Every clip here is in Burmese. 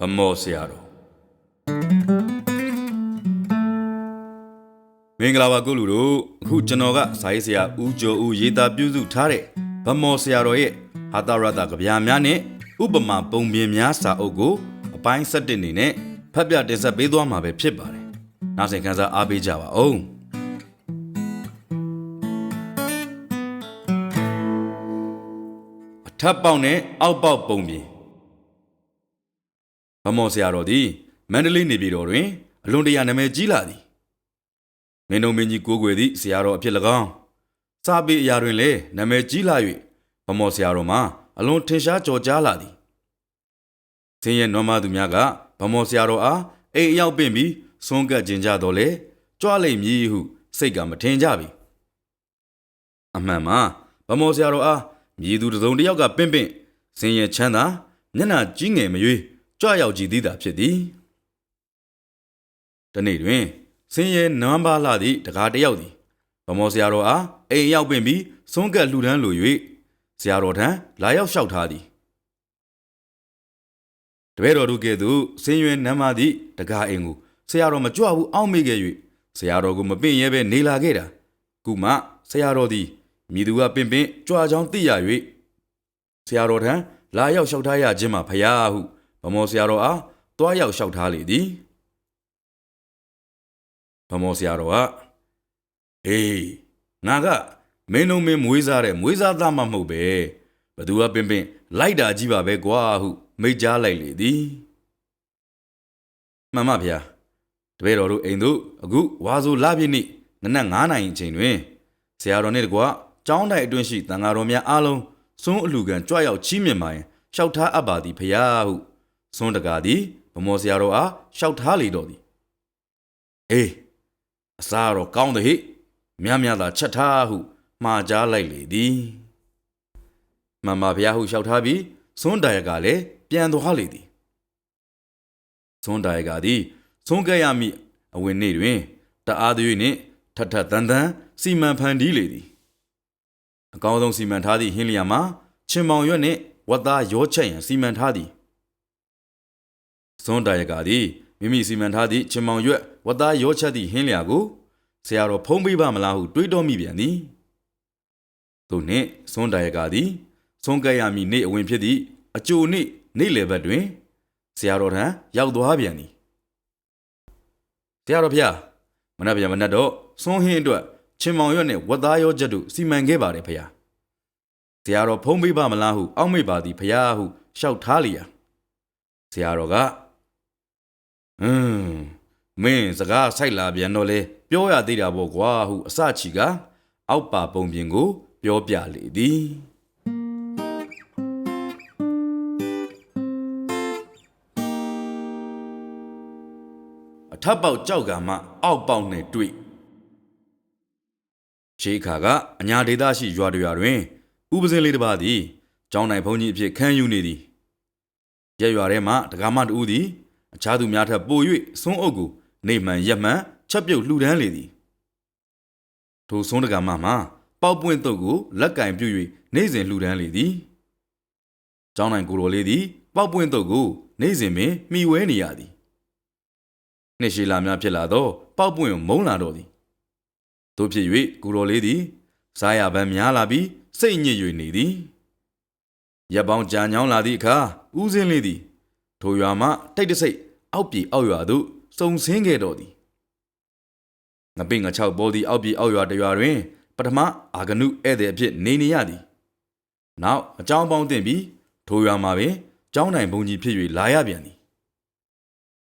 ဗမောဆရာတော်မင်္ဂလာပါကုလူတို့အခုကျွန်တော်ကစာရေးဆရာဦးကျော်ဦးရေးသားပြုစုထားတဲ့ဗမောဆရာတော်ရဲ့ဟာတာရတာကြပြားများနဲ့ဥပမာပုံပြင်များစာအုပ်ကိုအပိုင်း၁၁နေနဲ့ဖတ်ပြတင်ဆက်ပေးသွားမှာပဲဖြစ်ပါတယ်နောက်ဆက်ခန်းစားအားပေးကြပါဦးအထပ်ပေါက်နဲ့အောက်ပေါက်ပုံပြင် ဗမောဆရာတော်သည်မန္တလေးနေပြည်တော်တွင်အလွန်တရာနာမည်ကြီးလာသည်မင်းတို့မင်းကြီးကိုးကွယ်သည့်ဆရာတော်အဖြစ်၎င်းစာပေအရာတွင်လည်းနာမည်ကြီးလာ၍ဗမောဆရာတော်မှာအလွန်ထင်ရှားကျော်ကြားလာသည်ဆင်းရဲနွမ်းမသူများကဗမောဆရာတော်အားအိမ်အရောက်ပင့်ပြီးဆွန့်ကပ်ခြင်းကြတော့လေကြွလိမ့်မည်ဟုစိတ်ကမထင်ကြပြီအမှန်မှာဗမောဆရာတော်အားမြည်သူတစ်စုံတစ်ယောက်ကပင့်ပင့်ဆင်းရဲချမ်းသာမျက်နှာကြီးငယ်မရွေး ကြွရောက်ကြည်သည်သာဖြစ်သည်တနေ့တွင်ဆင်းရဲနွမ်းပါလာသည့်တကားတစ်ယောက်သည်ဗမောဆရာတော်အားအိမ်ရောက်ပင်ပြီးစွန့်ကပ်လှူဒန်းလို၍ဆရာတော်ထံလာရောက်လျှောက်ထားသည်တပည့်တော်တို့ကဲ့သို့ဆင်းရဲနမ်းပါသည့်တကားအိမ်ကိုဆရာတော်မကြွဘူးအောက်မေ့ခဲ့၍ဆရာတော်ကိုမပင့်ရဲပဲနေလာခဲ့တာကုမှဆရာတော်သည်မိသူကပင့်ပင့်ကြွချောင်းသိရ၍ဆရာတော်ထံလာရောက်လျှောက်ထားရခြင်းမှာဖရာဟု ဗမောဆရာတော်အားတွားရောက်လျှောက်ထားလေသည်ဗမောဆရာတော်ကအေးငါကမင်းတို့မင်းမွေးစားတဲ့မွေးစားသားမှမဟုတ်ပဲဘသူကပင်ပင်လိုက်တာကြီးပါပဲကွာဟုမိတ်ကြားလိုက်လေသည်မှန်ပါဗျာတပည့်တော်တို့အိမ်တို့အခုဝါဆိုလာပြည့်နေ့နနက်9နာရီအချိန်တွင်ဆရာတော်နဲ့တကွကျောင်းတိုင်အတွင်းရှိတန်ဃာတော်များအားလုံးစွန်းအလူကံကြွရောက်ချီးမြှင့်ပါရင်လျှောက်ထားအပ်ပါသည်ဖရာဟု စွန်းတကာသည်ဗမောဆရာတော်အားလျှောက်ထားလေတော့သည်အေးအစားတော့ကောင်းသည်ဟိမြတ်မြတ်သာချက်ထားဟုမှားကြားလိုက်လေသည်မှန်ပါဗျာဟုလျှောက်ထားပြီးစွန်းတိုင်ကလည်းပြန်သွားလေသည်စွန်းတိုင်ကသည်စွန်းကဲ့ရမည့်အဝင်နေ့တွင်တအားသွေးနှင့်ထထတန်တန်စီမံဖန်တီးလေသည်အကောင်းဆုံးစီမံထားသည့်ဟင်းလျာမှာချင်မောင်ရွက်နှင့်ဝတ်သားရောချက်ရန်စီမံထားသည် စွန်းတာရကသည်မိမိစီမံထားသည့်ချင်မောင်ရွက်ဝတ်သားရောချက်သည့်ဟင်းလျာကိုဆရာတော်ဖုံးပေးပါမလားဟုတွေးတောမိပြန်သည်သူနှင့်စွန်းတာရကသည်စွန်းကဲ့ရမည်နေ့အဝင်ဖြစ်သည့်အကြိုနေ့နေ့လယ်ဘက်တွင်ဆရာတော်ထံရောက်သွားပြန်သည်ဆရာတော်ဖျားမနက်ပြန်မနက်တော့စွန်းဟင်းအတွက်ချင်မောင်ရွက်နှင့်ဝတ်သားရောချက်တို့စီမံခဲ့ပါတယ်ဖျားဆရာတော်ဖုံးပေးပါမလားဟုအောက်မေ့ပါသည်ဖျားဟုလျှောက်ထားလျာဆရာတော်က ဟွန်းမင်းစကားဆိုင်လာပြန်တော့လေပြောရသေးတာပေါ့ကွာဟုအစချီကအောက်ပါပုံပြင်ကို ပြောပြလေသည်အထပ်ပေါက်ကြောက်ကမှအောက်ပေါက်နဲ့တွေ့ရှေးခါကအညာဒေသရှိရွာတွေရွာတွင်ဥပစင်းလေးတစ်ပါးသည်ကျောင်းနိုင်ဘုန်းကြီးအဖြစ်ခံယူနေသည်ရက်ရွာထဲမှတက္ကမတူဦးသည် အခြားသူများထက်ပို၍စွန်းအုပ်ကိုနေမှန်ရက်မှန်ချက်ပြုတ်လှူဒန်းလေသည်ထိုစွန်းတကမမှာပေါက်ပွင့်တုပ်ကိုလက်ကင်ပြုတ်၍နေစဉ်လှူဒန်းလေသည်ကျောင်းနိုင်ကိုတော်လေးသည်ပေါက်ပွင့်တုပ်ကိုနေစဉ်ပင်မှီဝဲနေရသည်နှစ်ရှိလာများဖြစ်လာသောပေါက်ပွင့်ကိုမုန်းလာတော့သည်တို့ဖြစ်၍ကိုတော်လေးသည်စားရပန်းများလာပြီးစိတ်ညစ်၍နေသည်ရက်ပေါင်းကြာညောင်းလာသည့်အခါဦးစင်းလေးသည် ထိုရွာမှတိတ်တဆိတ်အောက်ပြေအောက်ရွာသို့စုံဆင်းခဲ့တော်သည်ငပိငါချောက်ပေါ်သည့်အောက်ပြေအောက်ရွာတစ်ရွာတွင် ပထမအာဂနုဧည့်သည်အဖြစ်နေနေရသည်နောက်အကြောင်းပေါင်းတင်ပြီးထိုရွာမှာပင်ကျောင်းတိုင်ဘုံကြီးဖြစ်၍လာရပြန်သည်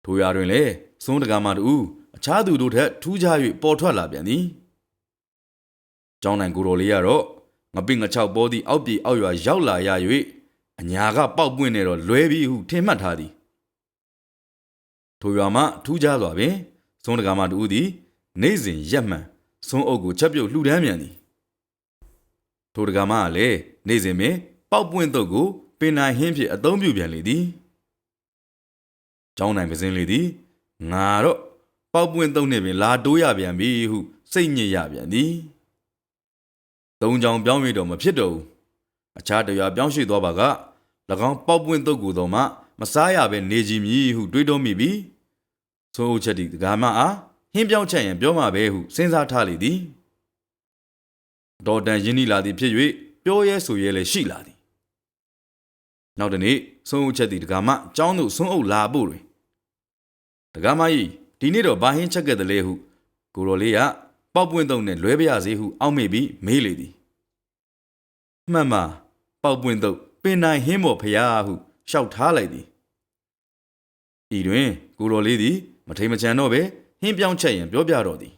ထိုရွာတွင်လည်းစွန်းတကားမတူအခြားသူတို့ထက်ထူးခြား၍ပေါ်ထွက်လာပြန်သည်ကျောင်းတိုင်ကိုယ်တော်လေးကတော့ငပိငါချောက်ပေါ်သည့်အောက်ပြေအောက်ရွာရောက်လာရ၍ အညာကပေါက်ပွင့်နေတော့လွဲပြီဟုထင်မှတ်ထားသည်ထိုရွာမှထူးခြားစွာပင်စွန်းတကာမတူသည်နေ့စဉ်ရက်မှန်စွန်းအုပ်ကိုချက်ပြုတ်လှူဒန်းပြန်သည်ထိုတကာမကလည်းနေ့စဉ်ပင်ပေါက်ပွင့်တုပ်ကိုပင်နိုင်ဟင်းဖြင့်အသုံးပြုပြန်လေသည်ကျောင်းနိုင်ပစင်းလေသည်ငါတော့ပေါက်ပွင့်တုပ်နှင့်ပင်လာတိုးရပြန်ပြီဟုစိတ်ညစ်ရပြန်သည်သုံးချောင်ပြောင်း၍တော့မဖြစ်တော့ဘူးအခြားတရွာပြောင်းရွှေ့သွားပါက၎ င်းပေါက်ပွင့်တုပ်ကိုယ်တော်မှမစားရပဲနေကြည်မည်ဟုတွေးတောမိပြီးဆိုအုပ်ချက်သည်တကားမအားဟင်းပြောင်းချက်ရင်ပြောမှာပဲဟုစဉ်းစားထားလေသည်ဒေါ်တန်ရင်းနှီးလာသည်ဖြစ်၍ပြောရဲဆိုရဲလည်းရှိလာသည်နောက်တနေ့ဆုံးအုပ်ချက်သည်တကားမကျောင်းသို့ဆုံးအုပ်လာဖို့တွင်တကားမကြီးဒီနေ့တော့ဘာဟင်းချက်ခဲ့တယ်လဲဟုကိုရော်လေးကပေါက်ပွင့်တုံနဲ့လွဲပြရစေဟုအောက်မေ့ပြီးမေးလေသည်မှန်ပါပေါက်ပွင့်တုံ ပင်နိုင်ဟင်းမော်ဖျားဟုရှောက်ထားလိုက်သည်ဤတွင်ကိုရော်လေးသည်မထိန်မချန်တော့ပဲဟင်းပြောင်းချက်ရင်ပြောပြတော့သည်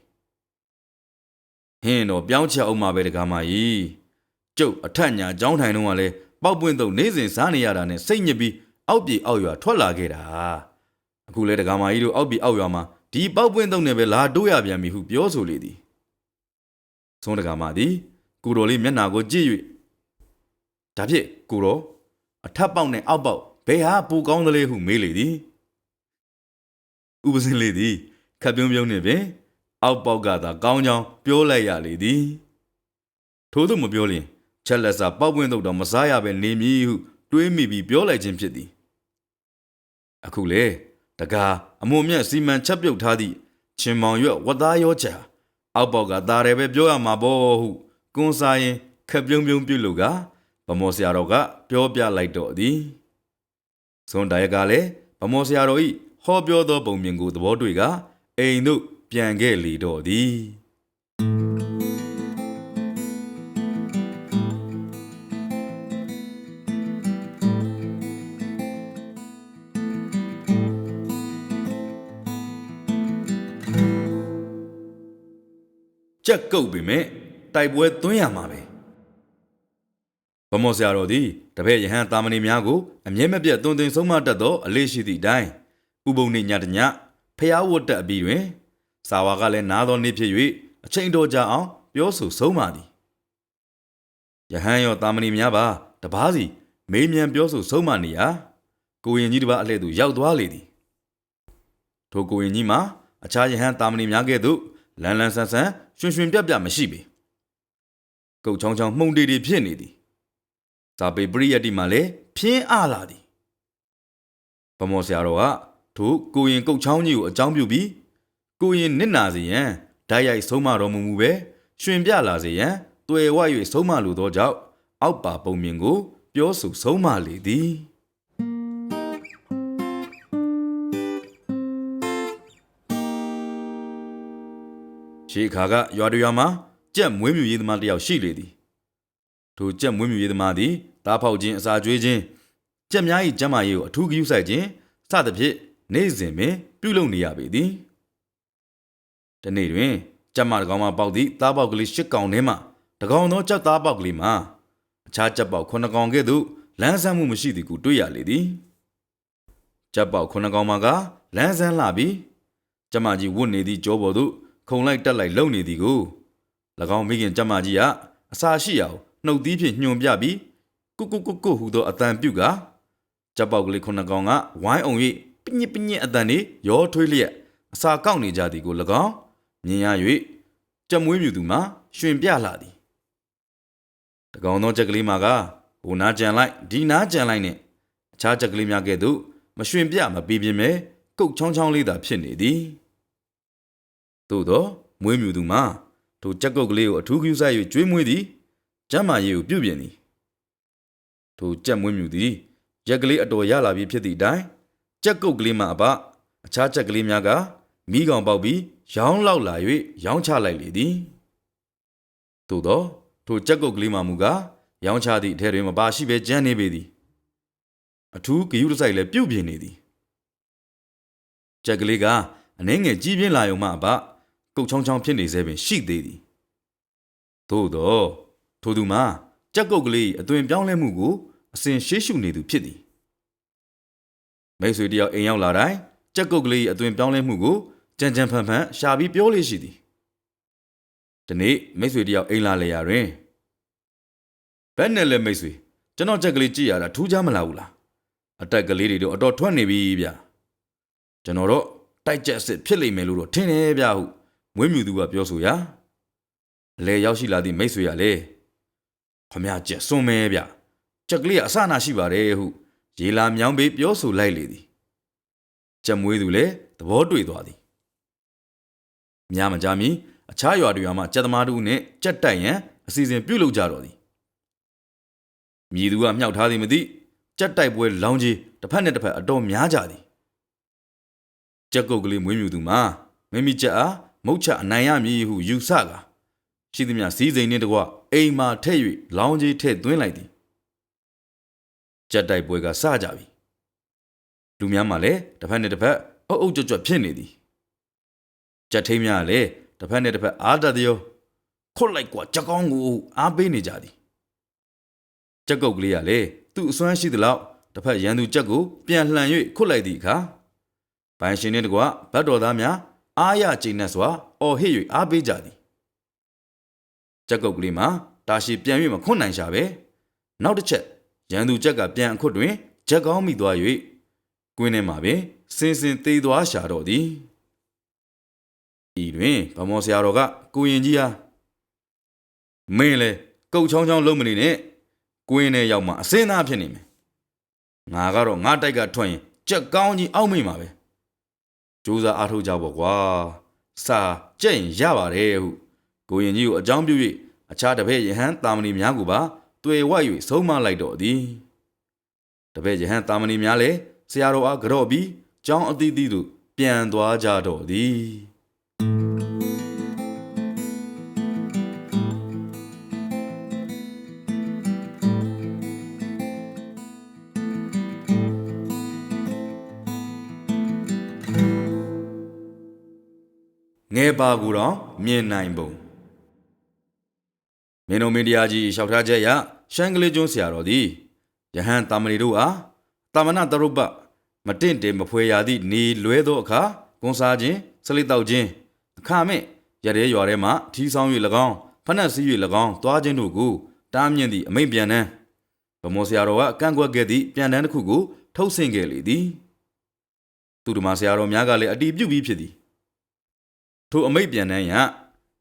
ဟင်းတော့ပြောင်းချက်အောင်မှာပဲတကားမကြီးကျုပ်အထက်ညာကျောင်းထိုင်တော့ကလည်းပေါက်ပွင့်တုံနေစဉ်စားနေရတာနဲ့စိတ်ညစ်ပြီးအောက်ပြေအောက်ရွာထွက်လာခဲ့တာအခုလဲတကားမကြီးတို့အောက်ပြေအောက်ရွာမှာဒီပေါက်ပွင့်တုံနဲ့ပဲလာတိုးရပြန်ပြီဟုပြောဆိုလေသည်ဆုံးတကားမသည်ကိုတော်လေးမျက်နာကိုကြည့်၍ဒါဖြင့် ကိုတော်အထက်ပေါက်နဲ့အောက်ပေါက်ဘယ်ဟာပူကောင်းသလဲဟုမေးလေသည်ဥပစင်းလေးသည်ခပ်ပြုံးပြုံးနေပင် အောက်ပေါက်ကသာကောင်းကြောင်းပြောလိုက်ရလေသည်ထို့သို့မပြောလျင်ချက်လက်စာပေါက်ပွင့်တော့မစားရပဲနေမည်ဟုတွေးမိပြီးပြောလိုက်ခြင်းဖြစ်သည်အခုလေတကားအမုံမြတ်စီမံချက်ပြုတ်ထားသည့်ချင်းမောင်ရွက်ဝတ်သားရောချာအောက်ပေါက်ကသားတယ်ပဲပြောရမှာပေါ့ဟုကွန်စားရင်ခပ်ပြုံးပြုံးပြုတ်လို့က ဗမော်ဆရာတော်ကပြောပြလိုက်တော့သည်ဇွန်တရကလည်းဗမော်ဆရာတော်ဤဟောပြောသောပုံမြင်ကိုသဘောတွေ့ကအိမ်သို့ပြန်ခဲ့လေတော့သည်ကြက်ကုတ်ပေမဲ့တိုက်ပွဲသွင်းရမှာပဲ ဗမော်ဆရာတော်သည်တပည့်ယဟန်တာမဏေများကိုအမြဲမပြတ်သွန်သင်ဆုံးမတတ်သောအလေးရှိသည့်အတိုင်းဥပုံနေညတညဖျားဝတ်တက်အပြီးတွင်စာဝါကလည်းနားသောနေ့ဖြစ်၍အချိန်တော်ကြာအောင်ပြောဆိုဆုံးပါသည်ယဟန်ရောတာမဏေများပါတပားစီမေးမြန်းပြောဆိုဆုံးမနေရာကိုရင်ကြီးတစ်ပါးအလှည့်သို့ရောက်သွားလေသည်ထိုကိုရင်ကြီးမှာအခြားယဟန်တာမဏေများကဲ့သို့လန်းလန်းဆန်းဆန်းရွှင်ရွှင်ပြပြမရှိပေကုတ်ချောင်းချောင်းမှုန်တေတေဖြစ်နေသည် ဇာပေပရိယတ္တိမှလည်းဖြင်းအလာသည်ဗမောဆရာတော်ကထိုကိုရင်ကုတ်ချောင်းကြီးကိုအကြောင်းပြုပြီးကိုရင်နစ်နာစေရန်ဓာတ်ရိုက်ဆုံးမတော်မူမူပဲရွှင်ပြလာစေရန်တွေ့ဝ၍ဆုံးမလိုသောကြောင့်အောက်ပါပုံမြင်ကို ပြောဆိုဆုံးမလေသည်ရှေခါကရွာတရွာမှာကြက်မွေးမြူရေးသမားတစ်ယောက်ရှိလေသည် ထိုကြက်မွေးမြူရေးသမားသည်တားဖောက်ခြင်းအစာကျွေးခြင်းကြက်များ၏ကျန်းမာရေးကိုအထူးဂရုစိုက်ခြင်းစသဖြင့်နေ့စဉ်ပင်ပြုလုပ်နေရပေသည်ဒီနေ့တွင်ကြက်မတစ်ကောင်မှပေါက်သည့်သားပေါက်ကလေး၈ကောင်ထဲမှတစ်ကောင်သောကြက်သားပေါက်ကလေးမှာအခြားကြက်ပေါက်9ကောင်ကဲ့သို့လန်းဆန်းမှုမရှိသည်ကိုတွေ့ရလေသည်ကြက်ပေါက်9ကောင်မှကလန်းဆန်းလှပြီးကျမကြီးဝတ်နေသည့်ကြောပေါ်သို့ခုံလိုက်တက်လိုက်လုံနေသည်ကို၎င်းမိခင်ကျမကြီးကအစာရှိရာကို နှုတ်သီးဖြင့်ညွန်ပြပြီးကုကုကုကုဟူသောအတန်ပြုတ်ကကြက်ပေါက်ကလေးခုနှစ်ကောင်ကဝိုင်းအောင်၍ပညစ်ပညစ်အတန်တွေရောထွေးလျက်အစာကောက်နေကြသည်ကို၎င်းမြင်ရ၍ကြက်မွေးမြူသူမှာရှင်ပြလာသည်တကောင်သောကြက်ကလေးမှာကဟိုနားကြံလိုက်ဒီနားကြံလိုက်နဲ့အခြားကြက်ကလေးများကဲ့သို့မရှင်ပြမပြီးပြင်းမဲကုတ်ချောင်းချောင်းလေးသာဖြစ်နေသည်သို့သောမွေးမြူသူမှာထိုကြက်ကုတ်ကလေးကိုအထူးဂရုစိုက်၍ကျွေးမွေးသည် ကျမ်းမာရေးကိုပြုပြင်သည်ထိုကြက်မွေးမြူသည်ရက်ကလေးအတော်ရလာပြီးဖြစ်သည့်အတိုင်းကြက်ကုတ်ကလေးမှအပအခြားကြက်ကလေးများကမိကောင်ပေါက်ပြီးရောင်းလောက်လာ၍ရောင်းချလိုက်လေသည်သို့သောထိုကြက်ကုတ်ကလေးမှမူကားရောင်းချသည့်အထဲတွင်မပါရှိဘဲကျန်နေပေသည်အထူးဂရုတစိုက်လည်းပြုတ်ပြင်းနေသည်ကြက်ကလေးကအနှဲငယ်ကြီးပြင်းလာရုံမှအပကုတ်ချောင်းချောင်းဖြစ်နေသေးပင်ရှိသေးသည်သို့သော ထိုသူမှာကြက်ကုတ်ကလေးအသွင်ပြောင်းလဲမှုကိုအစဉ်ရှေးရှုနေသူဖြစ်သည်မိတ်ဆွေတယောက်အိမ်ရောက်လာတိုင်းကြက်ကုတ်ကလေးအသွင်ပြောင်းလဲမှုကိုကြံကြံဖန်ဖန်ရှာပြီးပြောလေးရှိသည်ဒီနေ့မိတ်ဆွေတယောက်အိမ်လာလေရာတွင်ဘယ်နဲ့လဲမိတ်ဆွေကျွန်တော်ကြက်ကလေးကြည့်ရတာထူးခြားမလားဘူးလားအတက်ကလေးတွေတော့အတော်ထွက်နေပြီဗျကျွန်တော်တော့တိုက်ကြက်စစ်ဖြစ်လိမ့်မယ်လို့တော့ထင်တယ်ဗျဟုမွေးမြူသူကပြောဆိုရာအလဲရောက်ရှိလာသည့်မိတ်ဆွေကလည်း ခမရကြက်စွန်မဲဗျကြက်ကလေးကအဆနာရှိပါတယ်ဟုရေလာမြောင်းပေးပြောဆိုလိုက်လေသည်ကြက်မွေးသူလည်းသဘောတွေ့သွားသည်ညမကြမီအခြားရွာတွေမှာကြက်သမားတို့နှင့်ကြက်တိုက်ရန်အစီအစဉ်ပြုလုပ်ကြတော်သည်မြည်သူကမြောက်ထားသည်မသိကြက်တိုက်ပွဲလောင်းကြီးတစ်ဖက်နဲ့တစ်ဖက်အတော်များကြသည်ကြက်ကုတ်ကလေးမွေးမြူသူမှာမိမိကြက်အားမုတ်ချအနိုင်ရမည်ဟုယူဆကာရှိသည်များစည်းစိမ်နှင့်တကွ အိမ်မှာထည့်၍လောင်းကြီးထည့်သွင်းလိုက်သည်ကြက်တိုက်ပွဲကစကြပြီလူများမှလည်းတစ်ဖက်နဲ့တစ်ဖက်အုပ်အုပ်ကြွကြွဖြစ်နေသည်ကြက်ထိမ်းများလည်းတစ်ဖက်နဲ့တစ်ဖက်အားတတ်သည်ခွတ်လိုက်ကွာကြက်ကောင်းကိုအားပေးနေကြသည်ကြက်ကုတ်ကလေးကလည်းသူ့အစွမ်းရှိသလောက်တစ်ဖက်ရန်သူကြက်ကိုပြန်လှန်၍ခွတ်လိုက်သည့်အခါဘိုင်ရှင်နှင့်တကွဗတ်တော်သားများအားရကျိနှက်စွာအော်ဟစ်၍အားပေးကြသည် ကြက်ကုတ်ကလေးမှာတာရှိပြန်၍မခွတ်နိုင်ရှာပဲနောက်တစ်ချက်ရန်သူကြက်ကပြန်အခွတ်တွင်ကြက်ကောင်းမိသွား၍ကွင်းထဲမှာပင်စင်စင်သေးသွားရှာတော့သည်ဤတွင်ဗမောဆရာတော်ကကိုရင်ကြီးဟာမင်းလေကုတ်ချောင်းချောင်းလုံးမနေနဲ့ကွင်းထဲရောက်မှအစင်းသားဖြစ်နေမယ်ငါကတော့ငါတိုက်ကထွက်ရင်ကြက်ကောင်းကြီးအောက်မိမှာပဲကြိုးစားအားထုတ်ကြပေါ့ကွာစာကြက်ရင်ရပါတယ်ဟု ကိုရင်ကြီးကိုအကြောင်းပြု၍အခြားတပည့်ယဟန်တာမဏိများကိုပါတွေ့ဝ၍ဆုံးမလိုက်တော့သည်တပည့်ယဟန်တာမဏိများလည်းဆရာတော်အားကြော့ပြီးကျောင်းအသီးသီးသို့ပြန်သွားကြတော့သည်ငယ်ပါကူတော့မြင်နိုင်ပုံ မင်းတို့မင်းတရားကြီးလျှောက်ထားချက်ရရှမ်းကလေးကျွန်းဆရာတော်သည်ယဟန်တာမဏေတို့အားတာမဏတရုပ္ပမတင့်တယ်မဖွယ်ရာသည့်နေလွဲသောအခါကွန်စားခြင်းစလိတောက်ခြင်းအခါမဲ့ရတဲ့ရွာထဲမှထီဆောင်၍၎င်းဖနက်စည်း၍၎င်းသွားခြင်းတို့ကိုတားမြင့်သည့်အမိန့်ပြန်နှံဗမောဆရာတော်ကကန့်ကွက်ခဲ့သည့်ပြန်တန်းတစ်ခုကိုထုတ်ဆင့်ခဲ့လေသည်သူတို့မဆရာတော်များကလည်းအတီးပြုတ်ပြီးဖြစ်သည်ထိုအမိတ်ပြန်တန်းရ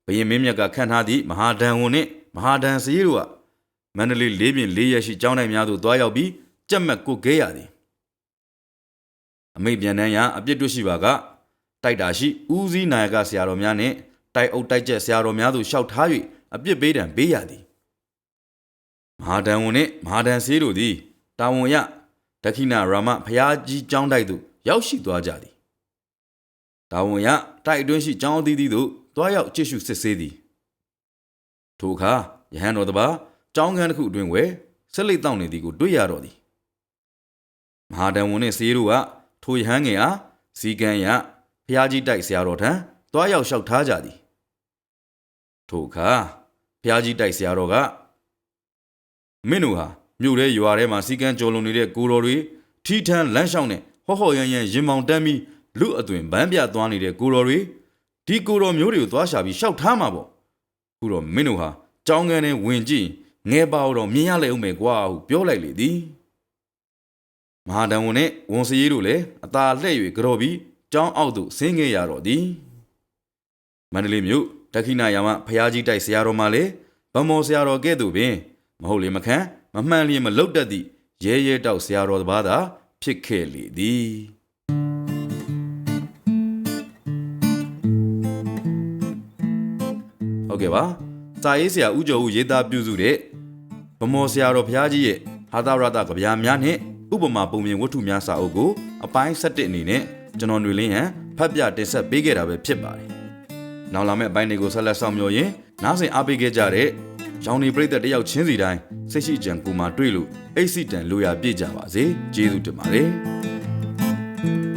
ဘယင်မင်းမြတ်ကခန့်ထားသည့်မဟာဒန်ဝန်နှင့် မဟာဒန်စည်းတို့ကမန္တလေးလေးပြင်လေးရက်ရှိကျောင်းတိုင်းများသို့တွားရောက်ပြီးကြက်မှတ်ကုတ်ခဲရသည်အမိတ်ပြန်တန်းရအပြစ်တွေ့ရှိပါကတိုက်တာရှိဦးစီးနာယကဆရာတော်များနှင့်တိုက်အုပ်တိုက်ကျက်ဆရာတော်များသို့လျှောက်ထား၍အပြစ်ပေးတံပေးရသည်မဟာဒန်ဝန်နှင့်မဟာဒန်စည်းတို့သည်တာဝန်ရဒက္ခိဏရာမဖျားကြီးကျောင်းတိုက်သို့ရောက်ရှိသွားကြသည်တာဝန်ရတိုက်အတွင်းရှိကျောင်းအသီးသီးသို့တွားရောက်ကြည့်ရှုစစ်ဆေးသည် ထိုအခါယဟန်တော်တစ်ပါးကျောင်းခန်းတစ်ခုအတွင်းဝယ်ဆက်လက်တောင်းနေသည်ကိုတွေ့ရတော့သည်မဟာတန်ဝန်နှင့်စေးတို့ကထိုယဟန်ငယ်အားစီကံရဖျားကြီးတိုက်ဆရာတော်ထံတွားရောက်လျှောက်ထားကြသည်ထိုအခါဖျားကြီးတိုက်ဆရာတော်ကမင်းတို့ဟာမြို့ထဲရွာထဲမှာစီကံကြော်လွန်နေတဲ့ကိုတော်တွေထီထန်လမ်းလျှောက်နဲ့ဟော့ဟော့ရန်ရန်ရင်မောင်တန်းပြီးလူအသွင်ဗန်းပြသွားနေတဲ့ကိုတော်တွေဒီကိုတော်မျိုးတွေကိုသွားရှာပြီးရှောက်ထားမှာပေါ့ ခုတော့မင်းတို့ဟာကြောင်းကန်းနဲ့ဝင်ကြည့်ငဲပါတော့မြင်ရလေဦးမယ်ကွာဟုပြောလိုက်လေသည်မဟာတန်ဝန်နဲ့ဝန်စည်းတို့လည်းအသာလှဲ့၍ကြော်ပြီးကြောင်းအောက်သို့ဆင်းခဲ့ရတော့သည်မန္တလေးမြို့ဒက္ခိဏယာမဖျားကြီးတိုက်ဆရာတော်မှလည်းဗမောဆရာတော်ကဲ့သို့ပင်မဟုတ်လေမခံမမှန်လျင်မလုတ်တတ်သည့်ရဲရဲတောက်ဆရာတော်တစ်ပါးသာဖြစ်ခဲ့လေသည် ဟုတ်ကဲ့ပါစာရေးဆရာဦးကျော်ဦးရေးသားပြုစုတဲ့ဗမော်ဆရာတော်ဘုရားကြီးရဲ့ဟာသရတကဗျာများနဲ့ဥပမာပုံမြင်ဝတ္ထုများစာအုပ်ကိုအပိုင်း7အနေနဲ့ကျွန်တော်ຫນွေလင်းဟန်ဖတ်ပြတင်ဆက်ပေးခဲ့တာပဲဖြစ်ပါတယ်။နောက်လာမယ့်အပိုင်းတွေကိုဆက်လက်ဆောင်မျှော်ရင်နားဆင်အားပေးခဲ့ကြတဲ့ရောင်နေပြိသက်တယောက်ချင်းစီတိုင်းစိတ်ရှိကြံကိုမှတွေ့လို့အိတ်စီတန်လိုရာပြည့်ကြပါစေ။ကျေးဇူးတင်ပါတယ်။